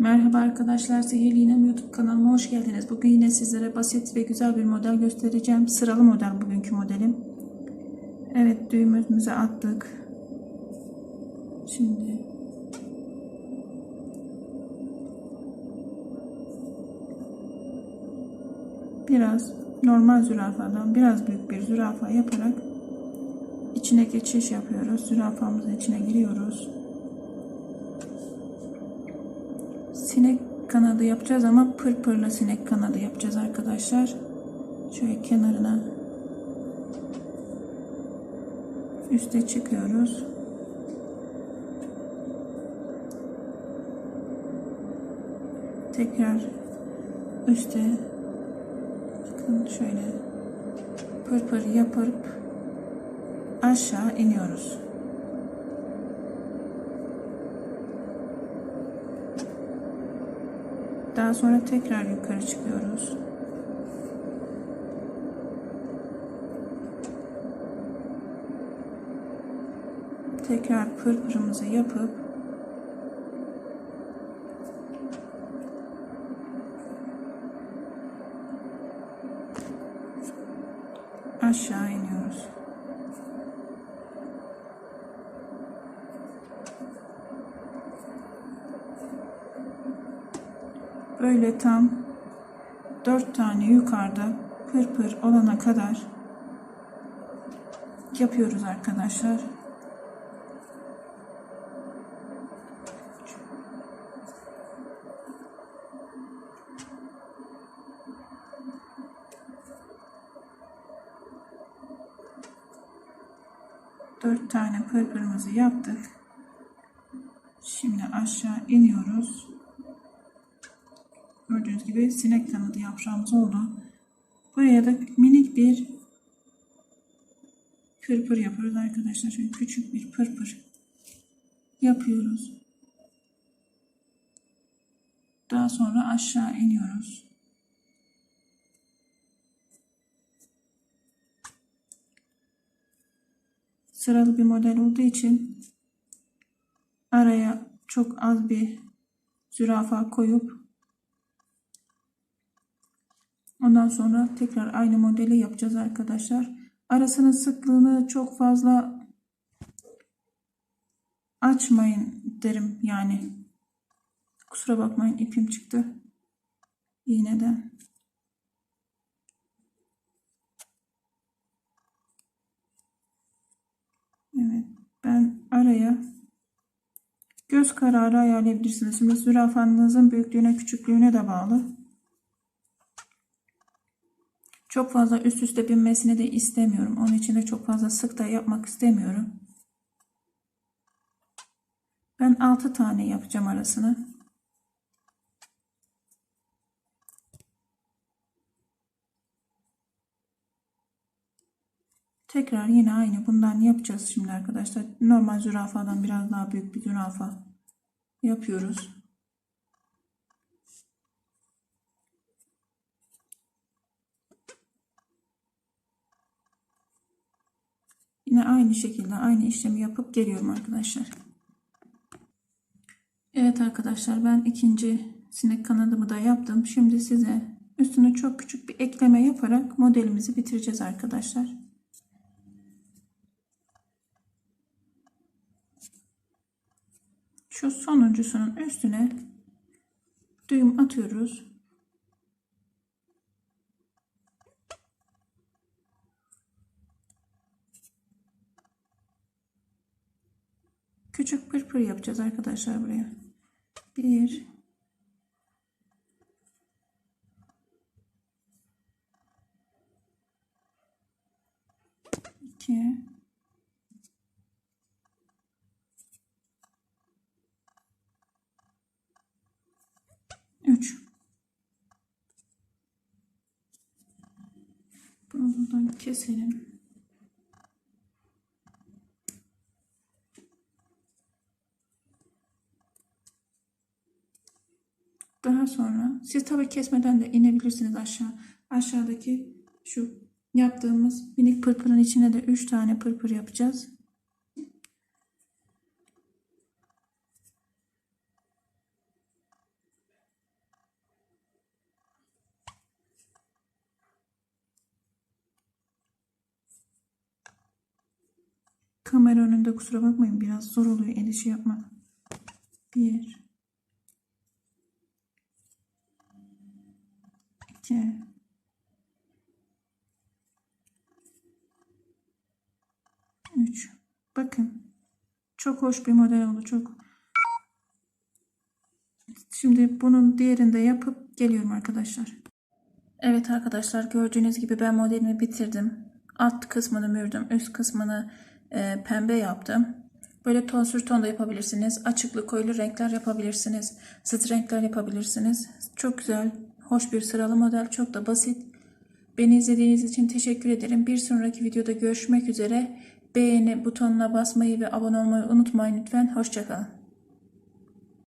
Merhaba arkadaşlar, Sihirli İğnem YouTube kanalıma hoş geldiniz. Bugün yine sizlere basit ve güzel bir model göstereceğim. Sıralı model bugünkü modelim. Evet, düğümümüzü attık. Şimdi biraz normal zürafadan biraz büyük bir zürafa yaparak içine geçiş yapıyoruz. Zürafamızın içine giriyoruz. Sinek kanadı yapacağız ama pırpırlı sinek kanadı yapacağız arkadaşlar. Şöyle kenarına üste çıkıyoruz. Tekrar üste bakın şöyle pırpır yapıp aşağı iniyoruz. Daha sonra tekrar yukarı çıkıyoruz. Tekrar pırpırımızı yapıp aşağı iniyoruz. Böyle tam dört tane yukarıda pırpır olana kadar yapıyoruz arkadaşlar. Dört tane pırpırımızı yaptık. Şimdi aşağı iniyoruz. Gördüğünüz gibi sinek kanadı yaprağımız oldu. Buraya da minik bir pırpır yapıyoruz arkadaşlar. Şöyle küçük bir pırpır yapıyoruz. Daha sonra aşağı iniyoruz. Sıralı bir model olduğu için araya çok az bir zürafa koyup Ondan sonra tekrar aynı modeli yapacağız arkadaşlar. Arasının sıklığını çok fazla açmayın derim yani. Kusura bakmayın ipim çıktı. İğneden. Evet ben araya göz kararı ayarlayabilirsiniz. Şimdi zürafanızın büyüklüğüne küçüklüğüne de bağlı. Çok fazla üst üste binmesini de istemiyorum. Onun için de çok fazla sık da yapmak istemiyorum. Ben 6 tane yapacağım arasını. Tekrar yine aynı bundan yapacağız şimdi arkadaşlar. Normal zürafadan biraz daha büyük bir zürafa yapıyoruz. Yine aynı şekilde aynı işlemi yapıp geliyorum arkadaşlar. Evet arkadaşlar ben ikinci sinek kanadımı da yaptım. Şimdi size üstüne çok küçük bir ekleme yaparak modelimizi bitireceğiz arkadaşlar. Şu sonuncusunun üstüne düğüm atıyoruz. Küçük pırpır yapacağız arkadaşlar buraya. Bir. iki, Üç. Buradan keselim. Daha sonra siz tabi kesmeden de inebilirsiniz aşağı. Aşağıdaki şu yaptığımız minik pırpırın içine de 3 tane pırpır yapacağız. Kamera önünde kusura bakmayın biraz zor oluyor el işi yapmak. 1 ki? Üç. Bakın. Çok hoş bir model oldu. Çok. Şimdi bunun diğerini de yapıp geliyorum arkadaşlar. Evet arkadaşlar gördüğünüz gibi ben modelimi bitirdim. Alt kısmını mürdüm. Üst kısmını e, pembe yaptım. Böyle ton sür ton da yapabilirsiniz. Açıklı koyulu renkler yapabilirsiniz. Sıt renkler yapabilirsiniz. Çok güzel hoş bir sıralı model. Çok da basit. Beni izlediğiniz için teşekkür ederim. Bir sonraki videoda görüşmek üzere. Beğeni butonuna basmayı ve abone olmayı unutmayın lütfen. Hoşçakalın.